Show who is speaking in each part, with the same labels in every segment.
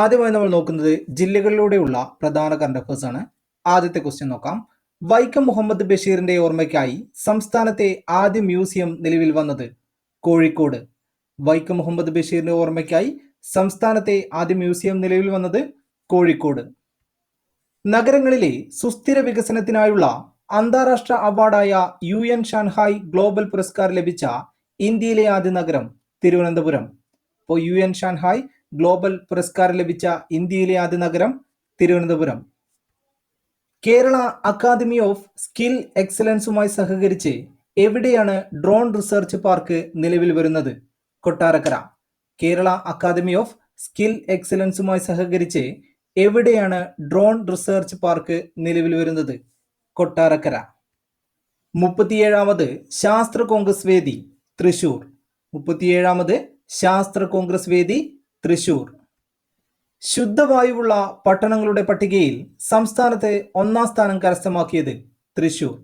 Speaker 1: ആദ്യമായി നമ്മൾ നോക്കുന്നത് ജില്ലകളിലൂടെയുള്ള പ്രധാന കറണ്ട് അഫേഴ്സ് ആണ്. ആദ്യത്തെ ക്വസ്റ്റ്യൻ നോക്കാം. വൈക്കം മുഹമ്മദ് ബഷീറിന്റെ ഓർമ്മയ്ക്കായി സംസ്ഥാനത്തെ ആദ്യ മ്യൂസിയം നിലവിൽ വന്നത് കോഴിക്കോട്. വൈക്കം മുഹമ്മദ് ബഷീറിന്റെ ഓർമ്മയ്ക്കായി സംസ്ഥാനത്തെ ആദ്യ മ്യൂസിയം നിലവിൽ വന്നത് കോഴിക്കോട്. നഗരങ്ങളിലെ സുസ്ഥിര വികസനത്തിനായുള്ള അന്താരാഷ്ട്ര അവാർഡായ യു എൻ ഷാൻഹായ് ഗ്ലോബൽ പുരസ്കാരം ലഭിച്ച ഇന്ത്യയിലെ ആദ്യ നഗരം തിരുവനന്തപുരം. ഇപ്പോൾ യു എൻ ഷാൻഹായ് ഗ്ലോബൽ പുരസ്കാരം ലഭിച്ച ഇന്ത്യയിലെ ആദ്യ നഗരം Thiruvananthapuram. Kerala academy of skill എക്സലൻസുമായി സഹകരിച്ച് എവിടെയാണ് ഡ്രോൺ റിസർച്ച് പാർക്ക് നിലവിൽ വരുന്നത്? Kottarakkara. Kerala academy of skill എക്സലൻസുമായി സഹകരിച്ച് എവിടെയാണ് ഡ്രോൺ റിസർച്ച് പാർക്ക് നിലവിൽ വരുന്നത്? കൊട്ടാരക്കര. മുപ്പത്തിയേഴാമത് ശാസ്ത്ര കോൺഗ്രസ് വേദി തൃശൂർ. മുപ്പത്തിയേഴാമത് ശാസ്ത്ര കോൺഗ്രസ് വേദി തൃശൂർ. ശുദ്ധവായുവുള്ള പട്ടണങ്ങളുടെ പട്ടികയിൽ സംസ്ഥാനത്തെ ഒന്നാം സ്ഥാനം കരസ്ഥമാക്കിയത് തൃശൂർ.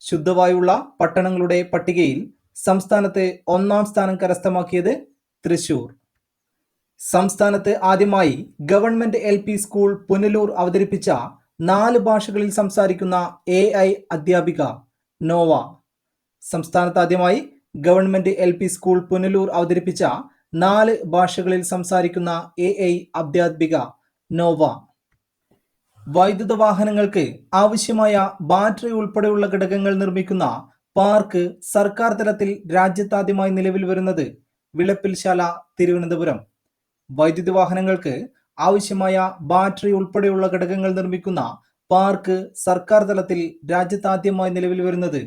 Speaker 1: ശുദ്ധവായുള്ള പട്ടണങ്ങളുടെ പട്ടികയിൽ സംസ്ഥാനത്തെ ഒന്നാം സ്ഥാനം കരസ്ഥമാക്കിയത് തൃശൂർ. സംസ്ഥാനത്ത് ആദ്യമായി government L P school Punalur അവതരിപ്പിച്ച നാല് ഭാഷകളിൽ സംസാരിക്കുന്ന എ ഐ അധ്യാപിക നോവ. സംസ്ഥാനത്ത് ആദ്യമായി government L P school Punalur അവതരിപ്പിച്ച നാല് ഭാഷകളിൽ സംസാരിക്കുന്ന എ ഐ അധ്യാത്മിക നോവ. വൈദ്യുത വാഹനങ്ങൾക്ക് ആവശ്യമായ ബാറ്ററി ഉൾപ്പെടെയുള്ള ഘടകങ്ങൾ നിർമ്മിക്കുന്ന പാർക്ക് സർക്കാർ തലത്തിൽ രാജ്യത്താദ്യമായി നിലവിൽ വരുന്നത് വിളപ്പിൽശാല തിരുവനന്തപുരം. വൈദ്യുതി വാഹനങ്ങൾക്ക് ആവശ്യമായ ബാറ്ററി ഉൾപ്പെടെയുള്ള ഘടകങ്ങൾ നിർമ്മിക്കുന്ന പാർക്ക് സർക്കാർ തലത്തിൽ രാജ്യത്താദ്യമായി നിലവിൽ വരുന്നത്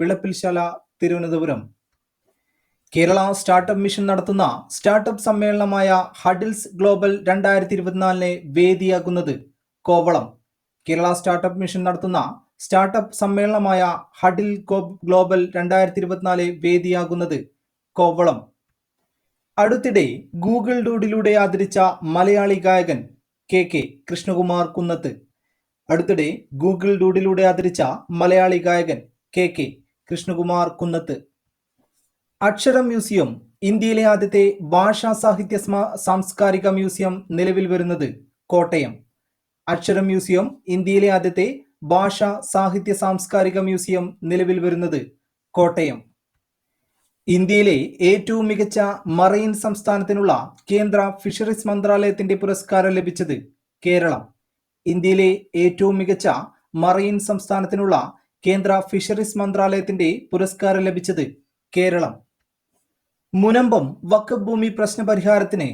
Speaker 1: വിളപ്പിൽശാല തിരുവനന്തപുരം. കേരള സ്റ്റാർട്ടപ്പ് മിഷൻ നടത്തുന്ന സ്റ്റാർട്ടപ്പ് സമ്മേളനമായ ഹഡിൽസ് ഗ്ലോബൽ രണ്ടായിരത്തി ഇരുപത്തിനാലിനെ വേദിയാക്കുന്നത് കോവളം. കേരള സ്റ്റാർട്ടപ്പ് മിഷൻ നടത്തുന്ന സ്റ്റാർട്ടപ്പ് സമ്മേളനമായ ഹഡിൽ ഗ്ലോബൽ രണ്ടായിരത്തി ഇരുപത്തിനാല് വേദിയാകുന്നത് കോവളം. അടുത്തിടെ ഗൂഗിൾ ഡൂഡിലൂടെ ആദരിച്ച മലയാളി ഗായകൻ കെ കെ കൃഷ്ണകുമാർ കുന്നത്ത്. അടുത്തിടെ ഗൂഗിൾ ഡൂഡിലൂടെ ആദരിച്ച മലയാളി ഗായകൻ കെ കെ കൃഷ്ണകുമാർ കുന്നത്ത്. അക്ഷരം മ്യൂസിയം ഇന്ത്യയിലെ ആദ്യത്തെ ഭാഷാ സാഹിത്യ സാംസ്കാരിക മ്യൂസിയം നിലവിൽ വരുന്നത് കോട്ടയം. അക്ഷരം മ്യൂസിയം ഇന്ത്യയിലെ ആദ്യത്തെ ഭാഷാ സാഹിത്യ സാംസ്കാരിക മ്യൂസിയം നിലവിൽ വരുന്നത് കോട്ടയം. ഇന്ത്യയിലെ ഏറ്റവും മികച്ച മറൈൻ സംസ്ഥാനത്തിനുള്ള കേന്ദ്ര ഫിഷറീസ് മന്ത്രാലയത്തിന്റെ പുരസ്കാരം ലഭിച്ചത് കേരളം. ഇന്ത്യയിലെ ഏറ്റവും മികച്ച മറൈൻ സംസ്ഥാനത്തിനുള്ള കേന്ദ്ര ഫിഷറീസ് മന്ത്രാലയത്തിന്റെ പുരസ്കാരം ലഭിച്ചത് കേരളം. മുനമ്പം വഖഫ് ഭൂമി പ്രശ്ന പരിഹാരത്തിന്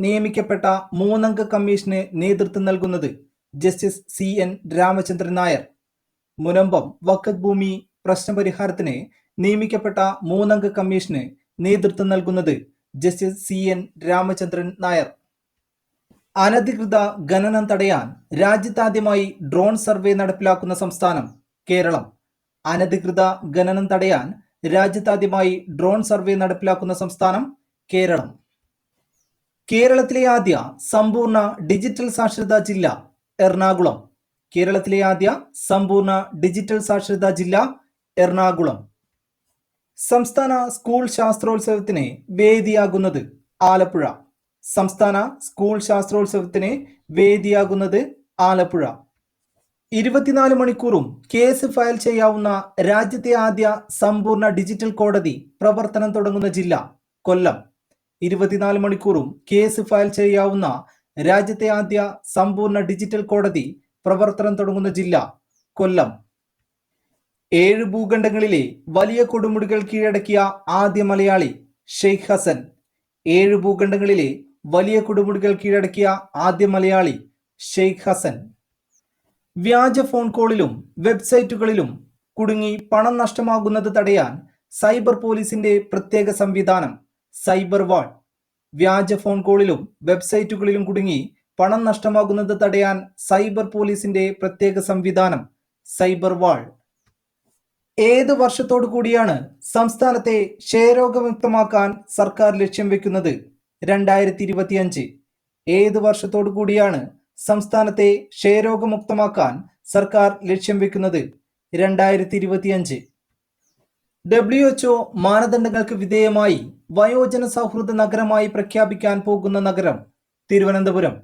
Speaker 1: നിയമിക്കപ്പെട്ട മൂന്നംഗ കമ്മീഷന് നേതൃത്വം നൽകുന്നത് justice C N Ramachandran Nair. Munambam വഖഫ് ഭൂമി പ്രശ്നപരിഹാരത്തിന് നിയമിക്കപ്പെട്ട മൂന്നംഗ കമ്മീഷന് നേതൃത്വം നൽകുന്നത് justice C N Ramachandran Nair. അനധികൃത ഖനനം തടയാൻ രാജ്യത്താദ്യമായി ഡ്രോൺ സർവേ നടപ്പിലാക്കുന്ന സംസ്ഥാനം കേരളം. അനധികൃത ഖനനം തടയാൻ രാജ്യത്താദ്യമായി ഡ്രോൺ സർവേ നടപ്പിലാക്കുന്ന സംസ്ഥാനം കേരളം. കേരളത്തിലെ ആദ്യ സമ്പൂർണ ഡിജിറ്റൽ സാക്ഷരതാ ജില്ല എറണാകുളം. കേരളത്തിലെ ആദ്യ സമ്പൂർണ ഡിജിറ്റൽ സാക്ഷരതാ ജില്ല എറണാകുളം. സംസ്ഥാന സ്കൂൾ ശാസ്ത്രോത്സവത്തിന് വേദിയാകുന്നത് ആലപ്പുഴ. സംസ്ഥാന സ്കൂൾ ശാസ്ത്രോത്സവത്തിന് വേദിയാകുന്നത് ആലപ്പുഴ. ഇരുപത്തിനാല് മണിക്കൂറും കേസ് ഫയൽ ചെയ്യാവുന്ന രാജ്യത്തെ ആദ്യ സമ്പൂർണ ഡിജിറ്റൽ കോടതി പ്രവർത്തനം തുടങ്ങുന്ന ജില്ല കൊല്ലം. ഇരുപത്തിനാല് മണിക്കൂറും കേസ് ഫയൽ ചെയ്യാവുന്ന രാജ്യത്തെ ആദ്യ സമ്പൂർണ ഡിജിറ്റൽ കോടതി പ്രവർത്തനം തുടങ്ങുന്ന ജില്ല കൊല്ലം. ഏഴ് ഭൂഖണ്ഡങ്ങളിലെ വലിയ കൊടുമുടികൾ കീഴടക്കിയ ആദ്യ മലയാളി ഷെയ്ഖ് ഹസൻ. ഏഴ് ഭൂഖണ്ഡങ്ങളിലെ വലിയ കൊടുമുടികൾ കീഴടക്കിയ ആദ്യ മലയാളി ഷെയ്ഖ് ഹസൻ. വ്യാജ ഫോൺ കോളിലും വെബ്സൈറ്റുകളിലും കുടുങ്ങി പണം നഷ്ടമാകുന്നത് തടയാൻ സൈബർ പോലീസിന്റെ പ്രത്യേക സംവിധാനം സൈബർ വാൾ വ്യാജ ഫോൺ കോളിലും വെബ്സൈറ്റുകളിലും കുടുങ്ങി പണം നഷ്ടമാകുന്നത് തടയാൻ സൈബർ പോലീസിന്റെ പ്രത്യേക സംവിധാനം സൈബർ വാൾ ഏത് വർഷത്തോടു കൂടിയാണ് സംസ്ഥാനത്തെ ക്ഷയരോഗമുക്തമാക്കാൻ സർക്കാർ ലക്ഷ്യം വെക്കുന്നത്? രണ്ടായിരത്തി ഇരുപത്തിയഞ്ച്. ഏത് വർഷത്തോടു കൂടിയാണ് സംസ്ഥാനത്തെ ക്ഷയരോഗമുക്തമാക്കാൻ സർക്കാർ ലക്ഷ്യം വെക്കുന്നത് രണ്ടായിരത്തി ഇരുപത്തിയഞ്ച് ഡബ്ല്യു എച്ച്ഒ മാനദണ്ഡങ്ങൾക്ക് വിധേയമായി വയോജന സൗഹൃദ നഗരമായി പ്രഖ്യാപിക്കാൻ പോകുന്ന നഗരം തിരുവനന്തപുരം.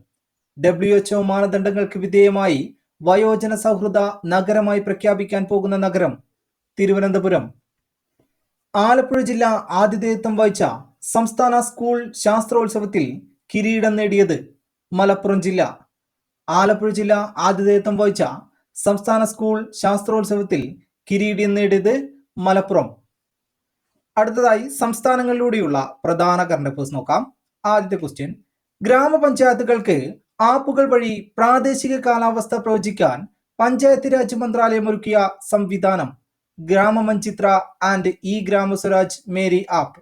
Speaker 1: ഡബ്ല്യു എച്ച്ഒ മാനദണ്ഡങ്ങൾക്ക് വിധേയമായി വയോജന സൗഹൃദ നഗരമായി പ്രഖ്യാപിക്കാൻ പോകുന്ന നഗരം തിരുവനന്തപുരം. ആലപ്പുഴ ജില്ല ആതിഥേയത്വം വഹിച്ച സംസ്ഥാന സ്കൂൾ ശാസ്ത്രോത്സവത്തിൽ കിരീടം നേടിയത് മലപ്പുറം ജില്ല. ആലപ്പുഴ ജില്ല ആതിഥേയത്വം വഹിച്ച സംസ്ഥാന സ്കൂൾ ശാസ്ത്രോത്സവത്തിൽ കിരീടം നേടിയത് മലപ്പുറം. അടുത്തതായി സംസ്ഥാനങ്ങളിലൂടെയുള്ള പ്രധാന കറണ്ട് അഫേഴ്സ് നോക്കാം. ആദ്യത്തെ ക്വസ്റ്റ്യൻ ഗ്രാമപഞ്ചായത്തുകൾക്ക് ആപ്പുകൾ വഴി പ്രാദേശിക കാലാവസ്ഥ പ്രവചിക്കാൻ പഞ്ചായത്ത് രാജ് മന്ത്രാലയം ഒരുക്കിയ സംവിധാനം. Gramamanchitra and E Gramswaraj Meri app.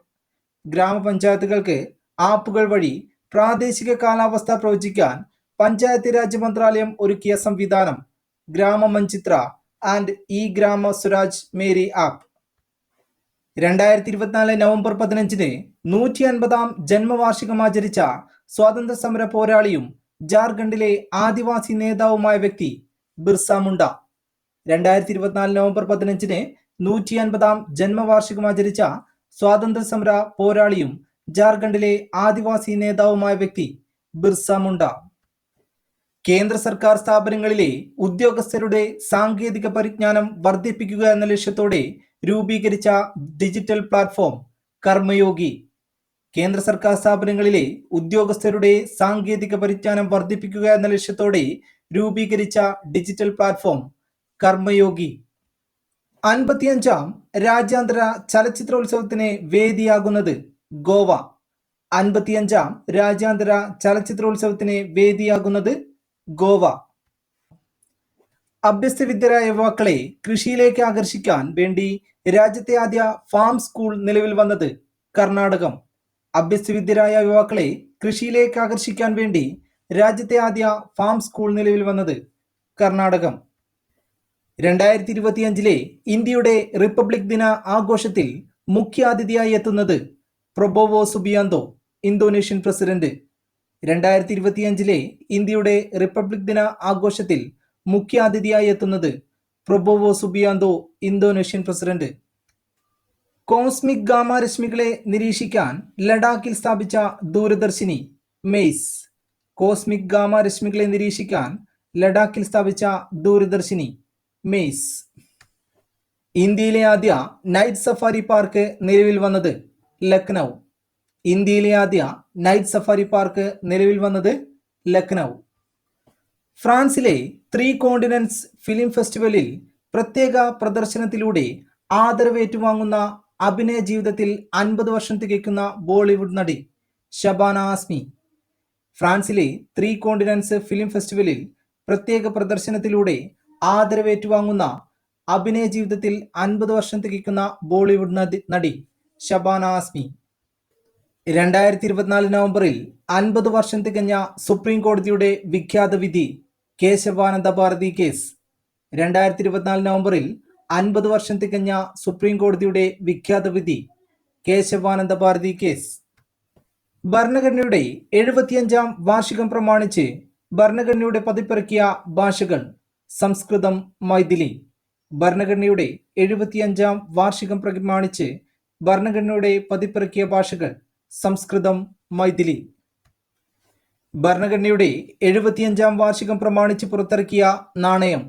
Speaker 1: ഗ്രാമപഞ്ചായത്തുകൾക്ക് ആപ്പുകൾ വഴി പ്രാദേശിക കാലാവസ്ഥ പ്രവചിക്കാൻ പഞ്ചായത്ത് രാജ് മന്ത്രാലയം ഒരുക്കിയ സംവിധാനം. ഗ്രാമ മഞ്ചിത്ര ആൻഡ് ഇ ഗ്രാമ സ്വരാജ് മേരി ആപ്പ്. രണ്ടായിരത്തി ഇരുപത്തിനാല് നവംബർ പതിനഞ്ചിന് നൂറ്റി അൻപതാം ജന്മവാർഷികം ആചരിച്ച സ്വാതന്ത്ര്യ സമര പോരാളിയും ജാർഖണ്ഡിലെ ആദിവാസി നേതാവുമായ വ്യക്തി ബിർസ മുണ്ട. രണ്ടായിരത്തി ഇരുപത്തിനാല് നവംബർ പതിനഞ്ചിന് നൂറ്റി അൻപതാം ജന്മവാർഷികം ആചരിച്ച സ്വാതന്ത്ര്യ സമര പോരാളിയും ജാർഖണ്ഡിലെ ആദിവാസി നേതാവുമായ വ്യക്തി ബിർസ മുണ്ട. കേന്ദ്ര സർക്കാർ സ്ഥാപനങ്ങളിലെ ഉദ്യോഗസ്ഥരുടെ സാങ്കേതിക പരിജ്ഞാനം വർദ്ധിപ്പിക്കുക എന്ന ലക്ഷ്യത്തോടെ രൂപീകരിച്ച ഡിജിറ്റൽ പ്ലാറ്റ്ഫോം കർമ്മയോഗി. കേന്ദ്ര സർക്കാർ സ്ഥാപനങ്ങളിലെ ഉദ്യോഗസ്ഥരുടെ സാങ്കേതിക പരിജ്ഞാനം വർദ്ധിപ്പിക്കുക എന്ന ലക്ഷ്യത്തോടെ രൂപീകരിച്ച ഡിജിറ്റൽ പ്ലാറ്റ്ഫോം കർമ്മയോഗി. അൻപത്തിയഞ്ചാം രാജ്യാന്തര ചലച്ചിത്രോത്സവത്തിന് വേദിയാകുന്നത് ഗോവ. അൻപത്തിയഞ്ചാം രാജ്യാന്തര ചലച്ചിത്രോത്സവത്തിന് വേദിയാകുന്നത് ഗോവ. അഭ്യസ്തവിദ്യരായ യുവാക്കളെ കൃഷിയിലേക്ക് ആകർഷിക്കാൻ വേണ്ടി രാജ്യത്തെ ആദ്യ ഫാം സ്കൂൾ നിലവിൽ വന്നത് കർണാടകം. അഭ്യസ്തവിദ്യരായ യുവാക്കളെ കൃഷിയിലേക്ക് ആകർഷിക്കാൻ വേണ്ടി രാജ്യത്തെ ആദ്യ ഫാം സ്കൂൾ നിലവിൽ വന്നത് കർണാടകം. രണ്ടായിരത്തി ഇരുപത്തിയഞ്ചിലെ ഇന്ത്യയുടെ റിപ്പബ്ലിക് ദിന ആഘോഷത്തിൽ മുഖ്യാതിഥിയായി എത്തുന്നത് പ്രൊബോവോ സുബിയാന്തോ ഇന്തോനേഷ്യൻ പ്രസിഡന്റ്. രണ്ടായിരത്തി ഇരുപത്തിയഞ്ചിലെ ഇന്ത്യയുടെ റിപ്പബ്ലിക് ദിന ആഘോഷത്തിൽ മുഖ്യാതിഥിയായി എത്തുന്നത് Prabowo Subianto Indonesian president. Cosmic gamma രശ്മികളെ നിരീക്ഷിക്കാൻ ലഡാക്കിൽ സ്ഥാപിച്ച ദൂരദർശിനി മെയ്സ്. കോസ്മിക് ഗാമ രശ്മികളെ നിരീക്ഷിക്കാൻ ലഡാക്കിൽ സ്ഥാപിച്ച ദൂരദർശിനി മെയ്സ്. ഇന്ത്യയിലെ ആദ്യ നൈറ്റ് സഫാരി പാർക്ക് നിലവിൽ വന്നത് ലക്നൗ. ഇന്ത്യയിലെ ആദ്യ നൈറ്റ് സഫാരി പാർക്ക് നിലവിൽ വന്നത് ലക്നൗ. ഫ്രാൻസിലെ ത്രീ കോണ്ടിനൻസ് ഫിലിം ഫെസ്റ്റിവലിൽ പ്രത്യേക പ്രദർശനത്തിലൂടെ ആദരവേറ്റുവാങ്ങുന്ന അഭിനയ ജീവിതത്തിൽ അൻപത് വർഷം തികയ്ക്കുന്ന ബോളിവുഡ് നടി ഷബാന ആസ്മി. ഫ്രാൻസിലെ ത്രീ കോണ്ടിനൻസ് ഫിലിം ഫെസ്റ്റിവലിൽ പ്രത്യേക പ്രദർശനത്തിലൂടെ ആദരവേറ്റുവാങ്ങുന്ന അഭിനയ ജീവിതത്തിൽ അൻപത് വർഷം തികയ്ക്കുന്ന ബോളിവുഡ് നടി ഷബാന ആസ്മി. രണ്ടായിരത്തി ഇരുപത്തിനാല് നവംബറിൽ അൻപത് വർഷം തികഞ്ഞ സുപ്രീം കോടതിയുടെ വിഖ്യാത വിധി കേശവാനന്ദ ഭാരതി കേസ്. രണ്ടായിരത്തി ഇരുപത്തിനാല് നവംബറിൽ അൻപത് വർഷം തികഞ്ഞ സുപ്രീം കോടതിയുടെ വിഖ്യാത വിധി കേശവാനന്ദ ഭാരതി കേസ്. ഭരണഘടനയുടെ എഴുപത്തിയഞ്ചാം വാർഷികം പ്രമാണിച്ച് ഭരണഘടനയുടെ പതിപ്പിറക്കിയ ഭാഷകൾ സംസ്കൃതം മൈഥിലി. ഭരണഘടനയുടെ എഴുപത്തിയഞ്ചാം വാർഷികം പ്രമാണിച്ച് ഭരണഘടനയുടെ പതിപ്പിറക്കിയ ഭാഷകൾ സംസ്കൃതം മൈഥിലി. ഭരണഘടനയുടെ എഴുപത്തിയഞ്ചാം വാർഷികം പ്രമാണിച്ച് പുറത്തിറക്കിയ നാണയം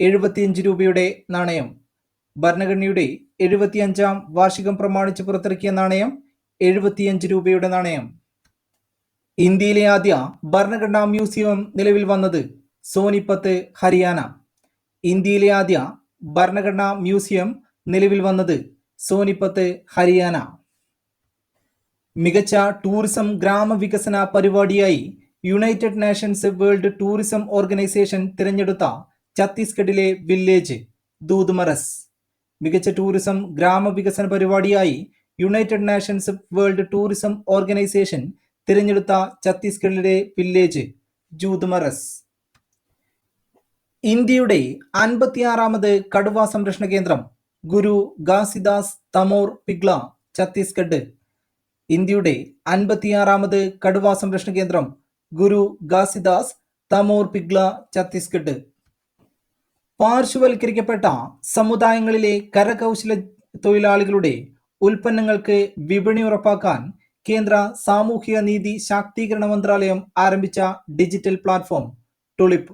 Speaker 1: എഴുപത്തിയഞ്ച് രൂപയുടെ നാണയം. ഭരണഘടനയുടെ എഴുപത്തിയഞ്ചാം വാർഷികം പ്രമാണിച്ച് പുറത്തിറക്കിയ നാണയം എഴുപത്തിയഞ്ച് രൂപയുടെ നാണയം. ഇന്ത്യയിലെ ആദ്യ ഭരണഘടനാ മ്യൂസിയം നിലവിൽ വന്നത് സോനിപ്പത്ത് ഹരിയാന. ഇന്ത്യയിലെ ആദ്യ ഭരണഘടനാ മ്യൂസിയം നിലവിൽ വന്നത് സോനിപ്പത്ത് ഹരിയാന. മികച്ച ടൂറിസം ഗ്രാമവികസന പരിപാടിയായി United Nations World Tourism Organisation തിരഞ്ഞെടുത്ത ഛത്തീസ്ഗഡിലെ വില്ലേജ് ദൂദ്മറസ് മികച്ച ടൂറിസം ഗ്രാമവികസന പരിപാടിയായി United Nations World Tourism Organisation തിരഞ്ഞെടുത്ത ഛത്തീസ്ഗഡിലെ വില്ലേജ് ജൂദ്മറസ് ഇന്ത്യയുടെ അൻപത്തിയാറാമത് കടുവ സംരക്ഷണ കേന്ദ്രം ഗുരു ഗാസിദാസ് തമോർ പിഗ്ല ഛത്തീസ്ഗഡ് ഇന്ത്യയുടെ അൻപത്തിയാറാമത് കടുവ സംരക്ഷണ കേന്ദ്രം ഗുരു ഗാസിദാസ് തമോർ പിഗ്ല ഛത്തീസ്ഗഡ്. പാർശ്വവൽക്കരിക്കപ്പെട്ട സമുദായങ്ങളിലെ കരകൗശല തൊഴിലാളികളുടെ ഉൽപ്പന്നങ്ങൾക്ക് വിപണി ഉറപ്പാക്കാൻ കേന്ദ്ര സാമൂഹിക നീതി ശാക്തീകരണ മന്ത്രാലയം ആരംഭിച്ച ഡിജിറ്റൽ പ്ലാറ്റ്ഫോം ടുളിപ്പ്.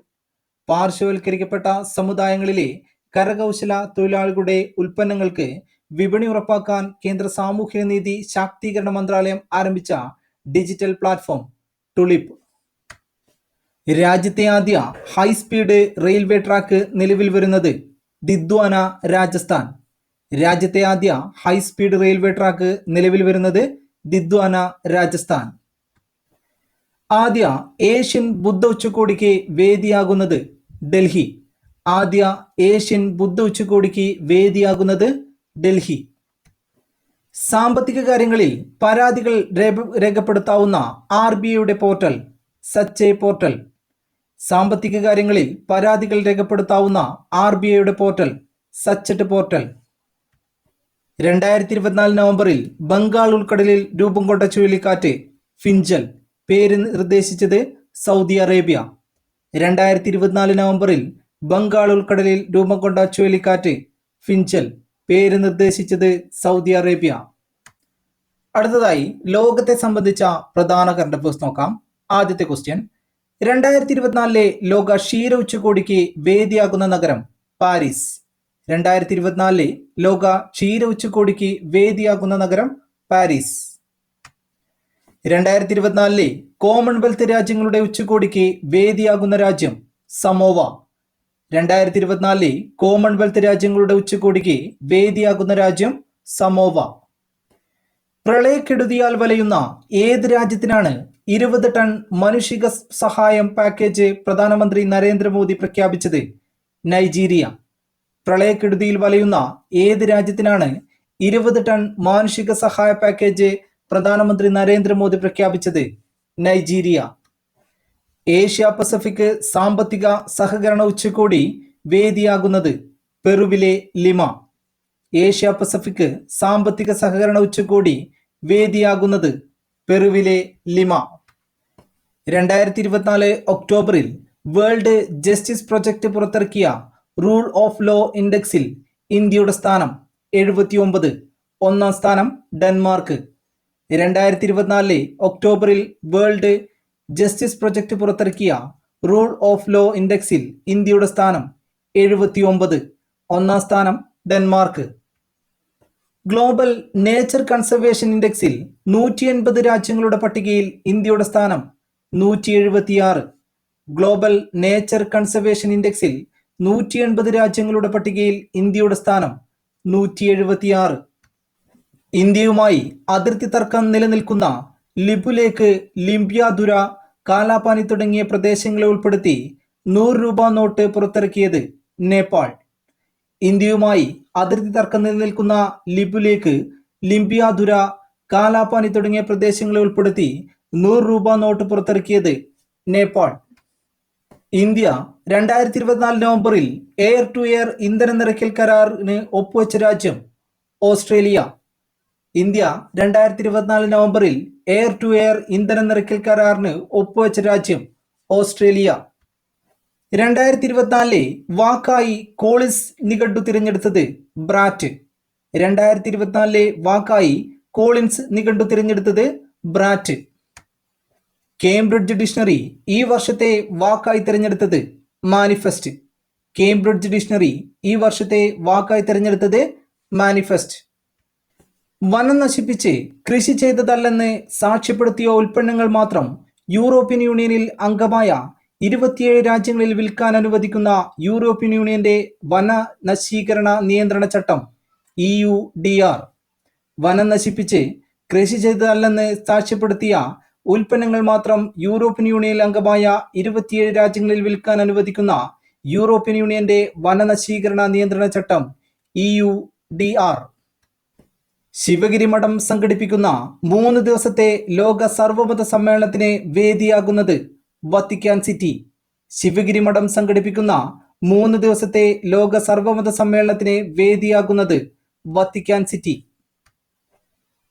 Speaker 1: പാർശ്വവൽക്കരിക്കപ്പെട്ട സമുദായങ്ങളിലെ കരകൗശല തൊഴിലാളികളുടെ ഉൽപ്പന്നങ്ങൾക്ക് വിപണി ഉറപ്പാക്കാൻ കേന്ദ്ര സാമൂഹിക നീതി ശാക്തീകരണ മന്ത്രാലയം ആരംഭിച്ച ഡിജിറ്റൽ പ്ലാറ്റ്ഫോം ടുളിപ്പ്. രാജ്യത്തെ ആദ്യ ഹൈസ്പീഡ് റെയിൽവേ ട്രാക്ക് നിലവിൽ വരുന്നത് ദിദ്വാന രാജസ്ഥാൻ. രാജ്യത്തെ ആദ്യ ഹൈസ്പീഡ് റെയിൽവേ ട്രാക്ക് നിലവിൽ വരുന്നത് ദിദ്വാന രാജസ്ഥാൻ. ആദ്യ ഏഷ്യൻ ബുദ്ധ ഉച്ചകോടിക്ക് വേദിയാകുന്നത് ഡൽഹി. ആദ്യ ഏഷ്യൻ ബുദ്ധ ഉച്ചകോടിക്ക് വേദിയാകുന്നത് ഡൽഹി. സാമ്പത്തിക കാര്യങ്ങളിൽ പരാതികൾ രേഖപ്പെടുത്താവുന്ന ആർ ബി ഐയുടെ പോർട്ടൽ സച്ചേ പോർട്ടൽ. സാമ്പത്തിക കാര്യങ്ങളിൽ പരാതികൾ രേഖപ്പെടുത്താവുന്ന ആർ ബി ഐയുടെ പോർട്ടൽ സച്ചറ്റ് പോർട്ടൽ. രണ്ടായിരത്തി ഇരുപത്തിനാല് നവംബറിൽ ബംഗാൾ ഉൾക്കടലിൽ രൂപം കൊണ്ട ചുഴലിക്കാറ്റ് ഫിഞ്ചൽ പേര് നിർദ്ദേശിച്ചത് സൗദി അറേബ്യ. രണ്ടായിരത്തി ഇരുപത്തിനാല് നവംബറിൽ ബംഗാൾ ഉൾക്കടലിൽ രൂപം കൊണ്ട ചുഴലിക്കാറ്റ് ഫിഞ്ചൽ പേര് നിർദ്ദേശിച്ചത് സൗദി അറേബ്യ. അടുത്തതായി ലോകത്തെ സംബന്ധിച്ച പ്രധാന കറണ്ട് അഫേഴ്സ് നോക്കാം. ആദ്യത്തെ ക്വസ്റ്റ്യൻ രണ്ടായിരത്തി ഇരുപത്തിനാലിലെ ലോക ക്ഷീര ഉച്ചകോടിക്ക് വേദിയാകുന്ന നഗരം പാരീസ്. രണ്ടായിരത്തി ഇരുപത്തിനാലിലെ ലോക ക്ഷീര ഉച്ചകോടിക്ക് വേദിയാകുന്ന നഗരം പാരീസ്. രണ്ടായിരത്തി ഇരുപത്തിനാലിലെ കോമൺവെൽത്ത് രാജ്യങ്ങളുടെ ഉച്ചകോടിക്ക് വേദിയാകുന്ന രാജ്യം സമോവ. രണ്ടായിരത്തി ഇരുപത്തിനാലിലെ കോമൺവെൽത്ത് രാജ്യങ്ങളുടെ ഉച്ചകോടിക്ക് വേദിയാകുന്ന രാജ്യം സമോവ. പ്രളയക്കെടുതിയാൽ വലയുന്ന ഏത് രാജ്യത്തിനാണ് ഇരുപത് ടൺ മനുഷിക സഹായം പാക്കേജ് പ്രധാനമന്ത്രി നരേന്ദ്രമോദി പ്രഖ്യാപിച്ചത്? നൈജീരിയ. പ്രളയക്കെടുതിയിൽ വലയുന്ന ഏത് രാജ്യത്തിനാണ് ഇരുപത് ടൺ മാനുഷിക സഹായ പാക്കേജ് പ്രധാനമന്ത്രി നരേന്ദ്രമോദി പ്രഖ്യാപിച്ചത്? നൈജീരിയ. ഏഷ്യ പസഫിക് സാമ്പത്തിക സഹകരണ ഉച്ചകോടി വേദിയാകുന്നത് പെറുവിലെ ലിമ. ഏഷ്യ പസഫിക് സാമ്പത്തിക സഹകരണ ഉച്ചകോടി വേദിയാകുന്നത് പെറുവിലെ ലിമ. രണ്ടായിരത്തി ഇരുപത്തിനാല് ഒക്ടോബറിൽ വേൾഡ് ജസ്റ്റിസ് പ്രൊജക്ട് പുറത്തിറക്കിയ റൂൾ ഓഫ് ലോ ഇൻഡെക്സിൽ ഇന്ത്യയുടെ സ്ഥാനം എഴുപത്തിയൊമ്പത് ഒന്നാം സ്ഥാനം ഡെൻമാർക്ക്. രണ്ടായിരത്തി ഇരുപത്തിനാലിലെ ഒക്ടോബറിൽ വേൾഡ് ജസ്റ്റിസ് പ്രൊജക്ട് പുറത്തിറക്കിയ റൂൾ ഓഫ് ലോ ഇൻഡെക്സിൽ ഇന്ത്യയുടെ സ്ഥാനം എഴുപത്തിയൊമ്പത്. ഒന്നാം സ്ഥാനം ഡെൻമാർക്ക്. ഗ്ലോബൽ നേച്ചർ കൺസർവേഷൻ ഇൻഡെക്സിൽ നൂറ്റി എൺപത് രാജ്യങ്ങളുടെ പട്ടികയിൽ ഇന്ത്യയുടെ സ്ഥാനം നൂറ്റി എഴുപത്തിയാറ് ഗ്ലോബൽ നേച്ചർ കൺസർവേഷൻ ഇൻഡെക്സിൽ നൂറ്റി എൺപത് രാജ്യങ്ങളുടെ പട്ടികയിൽ ഇന്ത്യയുടെ സ്ഥാനം നൂറ്റി എഴുപത്തിയാറ് ഇന്ത്യയുമായി അതിർത്തി തർക്കം നിലനിൽക്കുന്ന ലിബുലേക്ക് ലിംബ്യാതുര കാലാപാനി തുടങ്ങിയ പ്രദേശങ്ങളെ ഉൾപ്പെടുത്തി നൂറ് രൂപ നോട്ട് പുറത്തിറക്കിയത് നേപ്പാൾ. ഇന്ത്യയുമായി അതിർത്തി തർക്കം നിലനിൽക്കുന്ന ലിപുലേക്ക് ലിംബിയാദുര കാലാപാനി തുടങ്ങിയ പ്രദേശങ്ങളെ ഉൾപ്പെടുത്തി നൂറ് രൂപ നോട്ട് പുറത്തിറക്കിയത് നേപ്പാൾ. ഇന്ത്യ രണ്ടായിരത്തി ഇരുപത്തിനാല് നവംബറിൽ എയർ ടു എയർ ഇന്ധന നിരക്കൽ കരാറിന് ഒപ്പുവെച്ച രാജ്യം ഓസ്ട്രേലിയ. ഇന്ത്യ രണ്ടായിരത്തി ഇരുപത്തിനാല് നവംബറിൽ എയർ ടു എയർ ഇന്ധന നിരക്കൽ കരാറിന് ഒപ്പുവെച്ച രാജ്യം ഓസ്ട്രേലിയ. രണ്ടായിരത്തി ഇരുപത്തിനാലിലെ വാക്കായി കോളിസ് നിഘണ്ടു തിരഞ്ഞെടുത്തത് ബ്രാറ്റ്. രണ്ടായിരത്തി ഇരുപത്തിനാലിലെ വാക്കായി കോളിൻസ് നിഘണ്ടു തിരഞ്ഞെടുത്തത് ബ്രാറ്റ്. കേംബ്രിഡ്ജ് ഡിക്ഷണറി ഈ വർഷത്തെ വാക്കായി തിരഞ്ഞെടുത്തത് മാനിഫെസ്റ്റ്. കേംബ്രിഡ്ജ് ഡിക്ഷണറി ഈ വർഷത്തെ വാക്കായി തിരഞ്ഞെടുത്തത് മാനിഫെസ്റ്റ്. വനം നശിപ്പിച്ച് കൃഷി ചെയ്തതല്ലെന്ന് സാക്ഷ്യപ്പെടുത്തിയ ഉൽപ്പന്നങ്ങൾ മാത്രം യൂറോപ്യൻ യൂണിയനിൽ അംഗമായ ഇരുപത്തിയേഴ് രാജ്യങ്ങളിൽ വിൽക്കാൻ അനുവദിക്കുന്ന യൂറോപ്യൻ യൂണിയന്റെ വന നശീകരണ നിയന്ത്രണ ചട്ടം ഇ യു ഡി ആർ. വനം നശിപ്പിച്ച് കൃഷി ചെയ്തതല്ലെന്ന് സാക്ഷ്യപ്പെടുത്തിയ ഉൽപ്പന്നങ്ങൾ മാത്രം യൂറോപ്യൻ യൂണിയനിൽ അംഗമായ ഇരുപത്തിയേഴ് രാജ്യങ്ങളിൽ വിൽക്കാൻ അനുവദിക്കുന്ന യൂറോപ്യൻ യൂണിയന്റെ വനനശീകരണ നിയന്ത്രണ ചട്ടം E U D R. Sivagiri മഠം സംഘടിപ്പിക്കുന്ന മൂന്ന് ദിവസത്തെ ലോക സർവമത സമ്മേളനത്തിന് വേദിയാകുന്നത് വത്തിക്കാൻ സിറ്റി. ശിവഗിരി മഠം സംഘടിപ്പിക്കുന്ന മൂന്ന് ദിവസത്തെ ലോക സർവമത സമ്മേളനത്തിന് വേദിയാകുന്നത് വത്തിക്കാൻ സിറ്റി.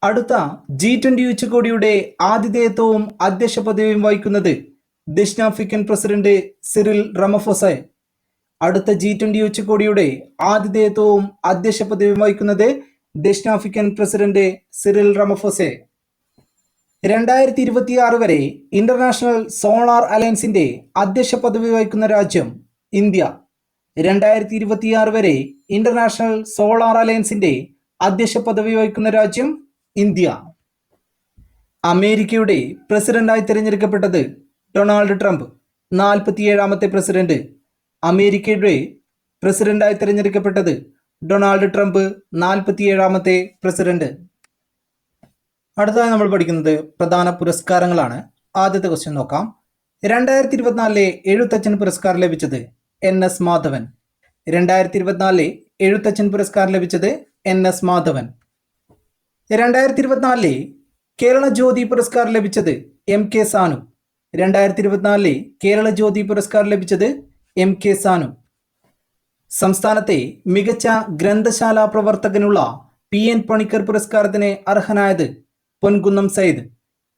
Speaker 1: അടുത്ത ജി ട്വന്റി ഉച്ചകോടിയുടെ ആതിഥേയത്വവും അധ്യക്ഷ പദവിയും വഹിക്കുന്നത് ദക്ഷിണാഫ്രിക്കൻ പ്രസിഡന്റ് സിറിൽ റമഫോസ. അടുത്ത ജി ട്വന്റി ഉച്ചകോടിയുടെ ആതിഥേയത്വവും അധ്യക്ഷ പദവിയും വഹിക്കുന്നത് ദക്ഷിണാഫ്രിക്കൻ പ്രസിഡന്റ് സിറിൽ റമഫോസെ. രണ്ടായിരത്തി ഇരുപത്തിയാറ് വരെ ഇന്റർനാഷണൽ സോളാർ അലയൻസിന്റെ അധ്യക്ഷ പദവി വഹിക്കുന്ന രാജ്യം ഇന്ത്യ. രണ്ടായിരത്തി ഇരുപത്തിയാറ് വരെ ഇന്റർനാഷണൽ സോളാർ അലയൻസിന്റെ അധ്യക്ഷ പദവി വഹിക്കുന്ന രാജ്യം ഇന്ത്യ. അമേരിക്കയുടെ പ്രസിഡന്റായി തിരഞ്ഞെടുക്കപ്പെട്ടത് ഡൊണാൾഡ് ട്രംപ്. നാൽപ്പത്തിയേഴാമത്തെ പ്രസിഡന്റ്. അമേരിക്കയുടെ പ്രസിഡന്റായി തിരഞ്ഞെടുക്കപ്പെട്ടത് ഡൊണാൾഡ് ട്രംപ് നാൽപ്പത്തിയേഴാമത്തെ പ്രസിഡന്റ്. അടുത്തതായി നമ്മൾ പഠിക്കുന്നത് പ്രധാന പുരസ്കാരങ്ങളാണ്. ആദ്യത്തെ ക്വസ്റ്റ്യൻ നോക്കാം. രണ്ടായിരത്തി ഇരുപത്തിനാലിലെ എഴുത്തച്ഛൻ പുരസ്കാരം ലഭിച്ചത് എൻ എസ് മാധവൻ. രണ്ടായിരത്തി ഇരുപത്തിനാലിലെ എഴുത്തച്ഛൻ പുരസ്കാരം ലഭിച്ചത് എൻ എസ് മാധവൻ. രണ്ടായിരത്തി ഇരുപത്തിനാലിലെ കേരള ജ്യോതി പുരസ്കാരം ലഭിച്ചത് എം കെ സാനു. രണ്ടായിരത്തി ഇരുപത്തിനാലിലെ കേരള ജ്യോതി പുരസ്കാരം ലഭിച്ചത് എം കെ സാനു. സംസ്ഥാനത്തെ മികച്ച ഗ്രന്ഥശാല പ്രവർത്തകനുള്ള പി എൻ പണിക്കർ പുരസ്കാരത്തിന് അർഹനായത് പൊൻകുന്നം സയ്യിദ്.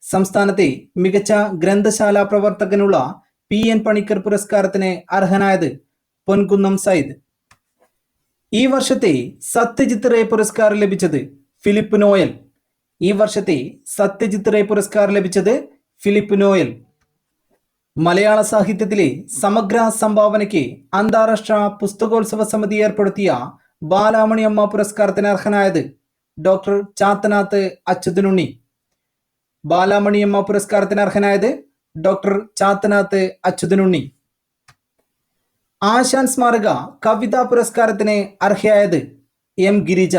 Speaker 1: സംസ്ഥാനത്തെ മികച്ച ഗ്രന്ഥശാല പ്രവർത്തകനുള്ള പി എൻ പണിക്കർ പുരസ്കാരത്തിന് അർഹനായത് പൊൻകുന്നം സയ്യിദ്. ഈ വർഷത്തെ സത്യജിത് റേ പുരസ്കാരം ലഭിച്ചത് ഫിലിപ്പ് നോയൽ. ഈ വർഷത്തെ സത്യജിത് റേ പുരസ്കാരം ലഭിച്ചത് ഫിലിപ്പ് നോയൽ. മലയാള സാഹിത്യത്തിലെ സമഗ്ര സംഭാവനയ്ക്ക് അന്താരാഷ്ട്ര പുസ്തകോത്സവ സമിതി ഏർപ്പെടുത്തിയ ബാലാമണി അമ്മ പുരസ്കാരത്തിന് അർഹനായത് ഡോക്ടർ ചാത്തനാത്ത് അച്യുതനുണ്ണി. ബാലാമണി അമ്മ പുരസ്കാരത്തിന് അർഹനായത് ഡോക്ടർ ചാത്തനാത്ത് അച്യുതനുണ്ണി. ആശാൻ സ്മാരക കവിതാ പുരസ്കാരത്തിന് അർഹയായത് എം ഗിരിജ.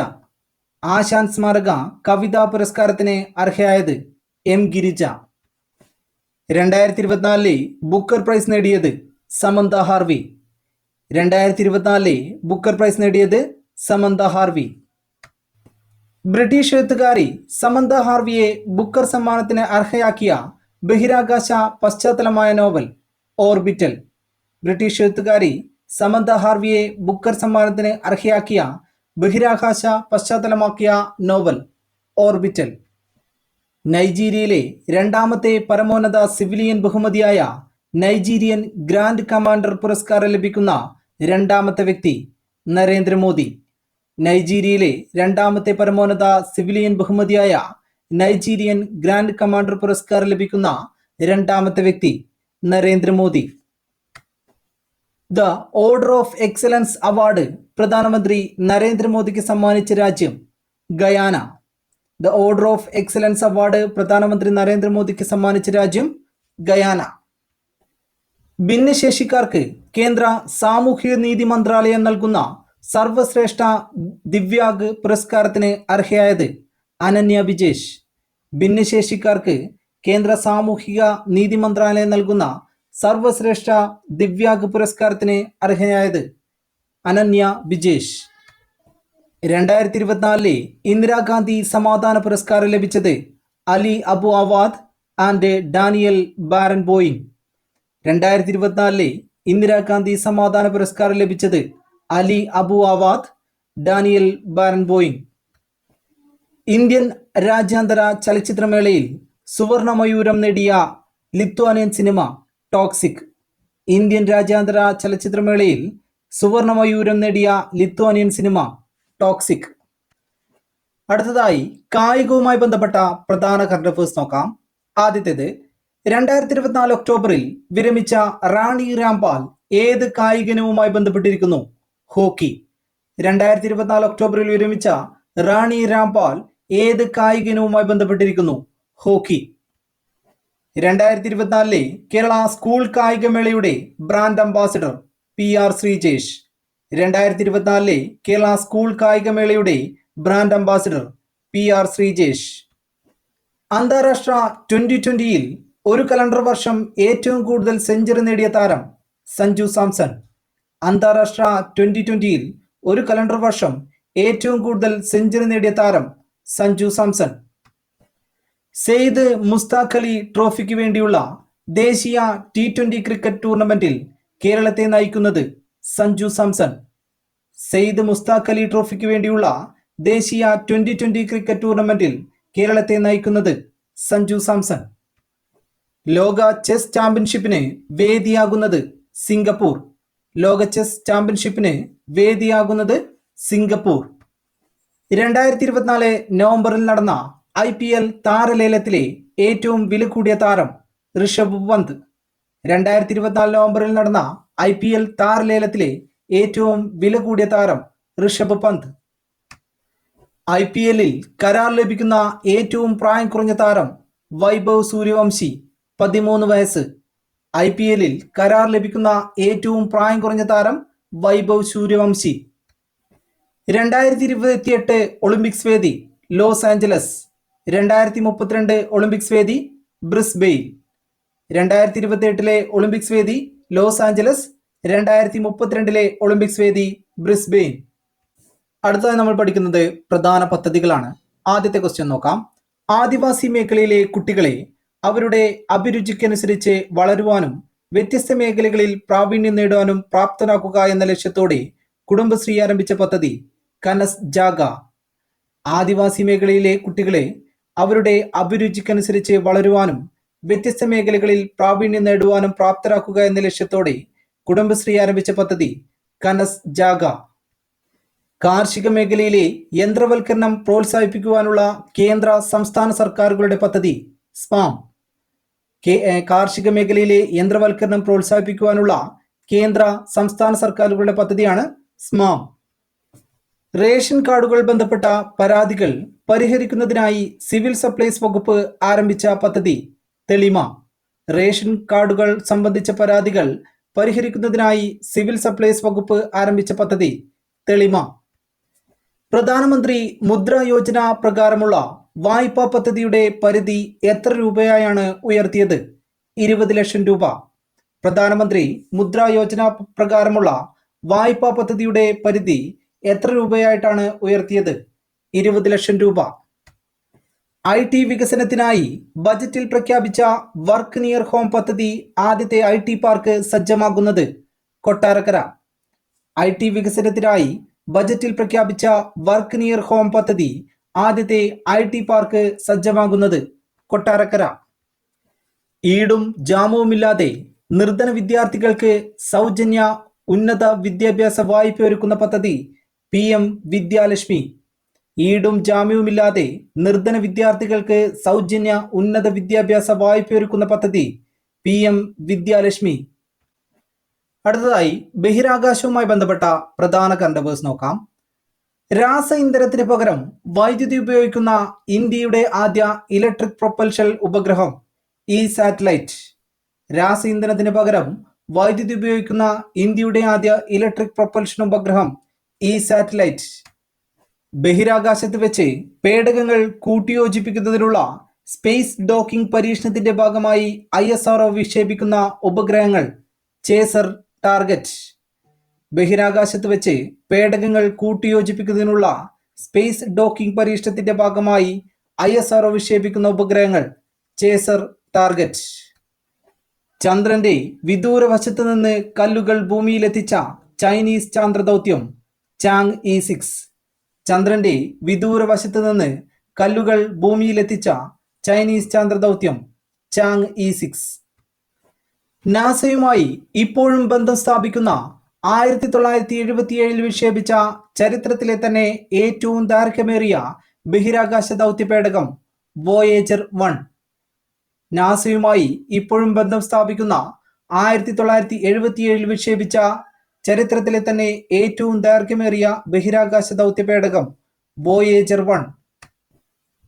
Speaker 1: ആശാൻ സ്മാരക കവിതാ പുരസ്കാരത്തിന് അർഹയായത് എം ഗിരിജ. രണ്ടായിരത്തി ഇരുപത്തിനാലിലെ ബുക്കർ പ്രൈസ് നേടിയത് സമന്ത ഹാർവി. രണ്ടായിരത്തി ഇരുപത്തിനാലിലെ ബുക്കർ പ്രൈസ് നേടിയത് സമന്ത ഹാർവി. ബ്രിട്ടീഷ് എഴുത്തുകാരി സമന്ത ഹാർവിയെ ബുക്കർ സമ്മാനത്തിന് അർഹയാക്കിയ ബഹിരാകാശ പശ്ചാത്തലമായ നോവൽ ഓർബിറ്റൽ. ബ്രിട്ടീഷ് എഴുത്തുകാരി സമന്ത ഹാർവിയെ ബുക്കർ സമ്മാനത്തിന് അർഹയാക്കിയ ബഹിരാകാശ പശ്ചാത്തലമാക്കിയ നോവൽ ഓർബിറ്റൽ. നൈജീരിയയിലെ രണ്ടാമത്തെ പരമോന്നത സിവിലിയൻ ബഹുമതിയായ നൈജീരിയൻ ഗ്രാൻഡ് കമാൻഡർ പുരസ്കാരം ലഭിക്കുന്ന രണ്ടാമത്തെ വ്യക്തി നരേന്ദ്രമോദി. നൈജീരിയയിലെ രണ്ടാമത്തെ പരമോന്നത സിവിലിയൻ ബഹുമതിയായ നൈജീരിയൻ ഗ്രാൻഡ് കമാൻഡർ പുരസ്കാരം ലഭിക്കുന്ന രണ്ടാമത്തെ വ്യക്തി Narendra Modi. The order of excellence award പ്രധാനമന്ത്രി നരേന്ദ്രമോദിക്ക് സമ്മാനിച്ച രാജ്യം Guyana. The order of excellence award പ്രധാനമന്ത്രി നരേന്ദ്രമോദിക്ക് സമ്മാനിച്ച രാജ്യം ഗയാന. ഭിന്നശേഷിക്കാർക്ക് കേന്ദ്ര സാമൂഹിക നീതി മന്ത്രാലയം നൽകുന്ന സർവശ്രേഷ്ഠ ദിവ്യാഗ് പുരസ്കാരത്തിന് അർഹയായത് അനന്യ വിജേഷ്. ഭിന്നശേഷിക്കാർക്ക് കേന്ദ്ര സാമൂഹിക നീതി മന്ത്രാലയം നൽകുന്ന സർവശ്രേഷ്ഠ ദിവ്യാഗ് പുരസ്കാരത്തിന് അർഹയായത് അനന്യ വിജേഷ്. രണ്ടായിരത്തി ഇരുപത്തിനാലിലെ ഇന്ദിരാഗാന്ധി സമാധാന പുരസ്കാരം ലഭിച്ചത് Ali Abu Awad and Daniel Barenboim രണ്ടായിരത്തി ഇരുപത്തിനാലിലെ ഇന്ദിരാഗാന്ധി സമാധാന പുരസ്കാരം ലഭിച്ചത് Ali Abu Awad Daniel Barenboim Indian രാജ്യാന്തര ചലച്ചിത്രമേളയിൽ സുവർണമയൂരം നേടിയ ലിത്വാനിയൻ സിനിമ ടോക്സിക്. ഇന്ത്യൻ രാജ്യാന്തര ചലച്ചിത്രമേളയിൽ സുവർണമയൂരം നേടിയ ലിത്വാനിയൻ സിനിമ ടോക്സിക് അടുത്തതായി കായികവുമായി ബന്ധപ്പെട്ട പ്രധാന കറണ്ട് നോക്കാം. ആദ്യത്തേത് രണ്ടായിരത്തി ഇരുപത്തിനാല് ഒക്ടോബറിൽ വിരമിച്ച റാണി രാംപാൽ ഏത് കായിക ഇനവുമായി ബന്ധപ്പെട്ടിരിക്കുന്നു? ഹോക്കി. രണ്ടായിരത്തി ഇരുപത്തിനാല് ഒക്ടോബറിൽ വിരമിച്ച റാണി രാംപാൽ ഏത് കായിക ഇനവുമായി ബന്ധപ്പെട്ടിരിക്കുന്നു? ഹോക്കി. രണ്ടായിരത്തി ഇരുപത്തിനാലിലെ Kerala school കായികമേളയുടെ brand ambassador P R Sreejesh. രണ്ടായിരത്തി ഇരുപത്തിനാലിലെ Kerala school കായികമേളയുടെ brand ambassador P R Sreejesh. അന്താരാഷ്ട്ര ട്വന്റി ട്വന്റിയിൽ ഒരു കലണ്ടർ വർഷം ഏറ്റവും കൂടുതൽ സെഞ്ചുറി നേടിയ താരം സഞ്ജു സാംസൺ. അന്താരാഷ്ട്ര ട്വന്റി ട്വന്റിയിൽ ഒരു കലണ്ടർ വർഷം ഏറ്റവും കൂടുതൽ സെഞ്ചുറി നേടിയ താരം സഞ്ജു സാംസൺ. സെയ്ദ് മുസ്താഖ് അലി ട്രോഫിക്ക് വേണ്ടിയുള്ള ദേശീയ ടി ട്വന്റി ക്രിക്കറ്റ് ടൂർണമെന്റിൽ കേരളത്തെ നയിക്കുന്നത് സഞ്ജു സാംസൺ. സെയ്ദ് മുസ്താഖ് അലി ട്രോഫിക്ക് വേണ്ടിയുള്ള ദേശീയ ട്വന്റി ട്വന്റി ക്രിക്കറ്റ് ടൂർണമെന്റിൽ കേരളത്തെ നയിക്കുന്നത് സഞ്ജു സാംസൺ. ലോക ചെസ് ചാമ്പ്യൻഷിപ്പിന് വേദിയാകുന്നത് സിംഗപ്പൂർ. ലോക ചെസ് ചാമ്പ്യൻഷിപ്പിന് വേദിയാകുന്നത് സിംഗപ്പൂർ. രണ്ടായിരത്തി ഇരുപത്തിനാല് നവംബറിൽ നടന്ന ഐ പി എൽ താരലേലത്തിലെ ഏറ്റവും വില കൂടിയ താരം ഋഷഭ് പന്ത്. രണ്ടായിരത്തി ഇരുപത്തിനാല് നവംബറിൽ നടന്ന ഐ പി എൽ താരലേലത്തിലെ ഏറ്റവും വില കൂടിയ താരം ഋഷഭ് പന്ത്. ഐ പി എല്ലിൽ കരാർ ലഭിക്കുന്ന ഏറ്റവും പ്രായം കുറഞ്ഞ താരം വൈഭവ് സൂര്യവംശി പതിമൂന്ന് വയസ്സ്. ഐ പി എല്ലിൽ കരാർ ലഭിക്കുന്ന ഏറ്റവും പ്രായം കുറഞ്ഞ താരം വൈഭവ് സൂര്യവംശി. രണ്ടായിരത്തി ഇരുപത്തിയെട്ട് ഒളിമ്പിക്സ് വേദി ലോസ് ആഞ്ചലസ്. രണ്ടായിരത്തി മുപ്പത്തിരണ്ട് ഒളിമ്പിക്സ് വേദി ബ്രിസ്ബെയിൽ. രണ്ടായിരത്തി ഇരുപത്തി എട്ടിലെ ഒളിമ്പിക്സ് വേദി ലോസ് ആഞ്ചലസ് രണ്ടായിരത്തി മുപ്പത്തിരണ്ടിലെ ഒളിമ്പിക്സ് വേദി ബ്രിസ്ബെയിൻ. അടുത്തതായി നമ്മൾ പഠിക്കുന്നത് പ്രധാന പദ്ധതികളാണ്. ആദ്യത്തെ ക്വസ്റ്റ്യൻ നോക്കാം. ആദിവാസി മേഖലയിലെ കുട്ടികളെ അവരുടെ അഭിരുചിക്കനുസരിച്ച് വളരുവാനും വ്യത്യസ്ത മേഖലകളിൽ പ്രാവീണ്യം നേടുവാനും പ്രാപ്തരാക്കുക എന്ന ലക്ഷ്യത്തോടെ കുടുംബശ്രീ ആരംഭിച്ച പദ്ധതി കനസ് ജാഗ. ആദിവാസി മേഖലയിലെ കുട്ടികളെ അവരുടെ അഭിരുചിക്കനുസരിച്ച് വളരുവാനും വ്യത്യസ്ത മേഖലകളിൽ പ്രാവീണ്യം നേടുവാനും പ്രാപ്തരാക്കുക എന്ന ലക്ഷ്യത്തോടെ കുടുംബശ്രീ ആരംഭിച്ച പദ്ധതി കനസ് ജാഗ. കാർഷിക മേഖലയിലെ യന്ത്രവൽക്കരണം പ്രോത്സാഹിപ്പിക്കുവാനുള്ള കേന്ദ്ര സംസ്ഥാന സർക്കാരുകളുടെ പദ്ധതി സ്പാം. കാർഷിക മേഖലയിലെ യന്ത്രവൽക്കരണം പ്രോത്സാഹിപ്പിക്കുവാനുള്ള കേന്ദ്ര സംസ്ഥാന സർക്കാരുകളുടെ പദ്ധതിയാണ് സ്മാം. റേഷൻ കാർഡുകൾ ബന്ധപ്പെട്ട പരാതികൾ പരിഹരിക്കുന്നതിനായി സിവിൽ സപ്ലൈസ് വകുപ്പ് ആരംഭിച്ച പദ്ധതി തെളിമ. റേഷൻ കാർഡുകൾ സംബന്ധിച്ച പരാതികൾ പരിഹരിക്കുന്നതിനായി സിവിൽ സപ്ലൈസ് വകുപ്പ് ആരംഭിച്ച പദ്ധതി. തെളിമ. പ്രധാനമന്ത്രി മുദ്ര യോജന പ്രകാരമുള്ള വായ്പാ പദ്ധതിയുടെ പരിധി എത്ര രൂപയായാണ് ഉയർത്തിയത്? ഇരുപത് ലക്ഷം രൂപ. പ്രധാനമന്ത്രി മുദ്ര യോജന പ്രകാരമുള്ള വായ്പാ പദ്ധതിയുടെ പരിധി എത്ര രൂപയായിട്ടാണ് ഉയർത്തിയത്? ഇരുപത് ലക്ഷം രൂപ. ഐ ടി വികസനത്തിനായി ബജറ്റിൽ പ്രഖ്യാപിച്ച വർക്ക് നിയർ ഹോം പദ്ധതി ആദ്യത്തെ ഐ ടി പാർക്ക് സജ്ജമാകുന്നത് കൊട്ടാരക്കര. ഐ ടി വികസനത്തിനായി ബജറ്റിൽ പ്രഖ്യാപിച്ച വർക്ക് നിയർ ഹോം പദ്ധതി ആദ്യത്തെ ഐ ടി പാർക്ക് സജ്ജമാകുന്നത് കൊട്ടാരക്കര. ഈടും ജാമവുമില്ലാതെ നിർധന വിദ്യാർത്ഥികൾക്ക് സൗജന്യ ഉന്നത വിദ്യാഭ്യാസ വായ്പ ഒരുക്കുന്ന പദ്ധതി പി എം വിദ്യാലക്ഷ്മി ഈടും ജാമ്യവുമില്ലാതെ നിർധന വിദ്യാർത്ഥികൾക്ക് സൗജന്യ ഉന്നത വിദ്യാഭ്യാസ വായ്പ ഒരുക്കുന്ന പദ്ധതി പി എം വിദ്യാലക്ഷ്മി. അടുത്തതായി ബഹിരാകാശവുമായി ബന്ധപ്പെട്ട പ്രധാന കണ്ടവേഴ്സ് നോക്കാം. രാസ ഇന്ധനത്തിന് പകരം വൈദ്യുതി ഉപയോഗിക്കുന്ന ഇന്ത്യയുടെ ആദ്യ ഇലക്ട്രിക് പ്രൊപ്പൽഷൻ ഉപഗ്രഹം ഈ സാറ്റലൈറ്റ് രാസ ഇന്ധനത്തിന് പകരം വൈദ്യുതി ഉപയോഗിക്കുന്ന ഇന്ത്യയുടെ ആദ്യ ഇലക്ട്രിക് പ്രൊപ്പൽഷൻ ഉപഗ്രഹം ഈ സാറ്റലൈറ്റ് ബഹിരാകാശത്ത് വെച്ച് പേടകങ്ങൾ കൂട്ടിയോജിപ്പിക്കുന്നതിനുള്ള സ്പേസ് ഡോക്കിംഗ് പരീക്ഷണത്തിന്റെ ഭാഗമായി ഐ എസ് ആർഒ വിക്ഷേപിക്കുന്ന ഉപഗ്രഹങ്ങൾ ചേസർ ടാർഗറ്റ്. ബഹിരാകാശത്ത് വെച്ച് പേടകങ്ങൾ കൂട്ടിയോജിപ്പിക്കുന്നതിനുള്ള സ്പേസ് ഡോക്കിംഗ് പരീക്ഷണത്തിന്റെ ഭാഗമായി ഐ എസ് ആർഒ വിക്ഷേപിക്കുന്ന ഉപഗ്രഹങ്ങൾ ചേസർ ടാർഗറ്റ്. ചന്ദ്രന്റെ വിദൂര വശത്ത് നിന്ന് കല്ലുകൾ ഭൂമിയിലെത്തിച്ച ചൈനീസ് ചാന്ദ്രദൗത്യം ചാങ് ഇ സിക്സ്. ചന്ദ്രന്റെ വിദൂര വശത്ത് നിന്ന് കല്ലുകൾ ഭൂമിയിലെത്തിച്ച ചൈനീസ് ചന്ദ്രദൗത്യം ചാങ് ഇ സിക്സ്. നാസയുമായി ഇപ്പോഴും ബന്ധം സ്ഥാപിക്കുന്ന ആയിരത്തി തൊള്ളായിരത്തി എഴുപത്തിയേഴിൽ വിക്ഷേപിച്ച ചരിത്രത്തിലെ തന്നെ ഏറ്റവും ദൈർഘ്യമേറിയ ബഹിരാകാശ ദൗത്യ പേടകം വോയേജർ വൺ. നാസയുമായി ഇപ്പോഴും ബന്ധം സ്ഥാപിക്കുന്ന ആയിരത്തി തൊള്ളായിരത്തി എഴുപത്തിയേഴിൽ വിക്ഷേപിച്ച ചരിത്രത്തിലെ തന്നെ ഏറ്റവും ദൈർഘ്യമേറിയ ബഹിരാകാശ ദൗത്യ പേടകം വോയേജർ വൺ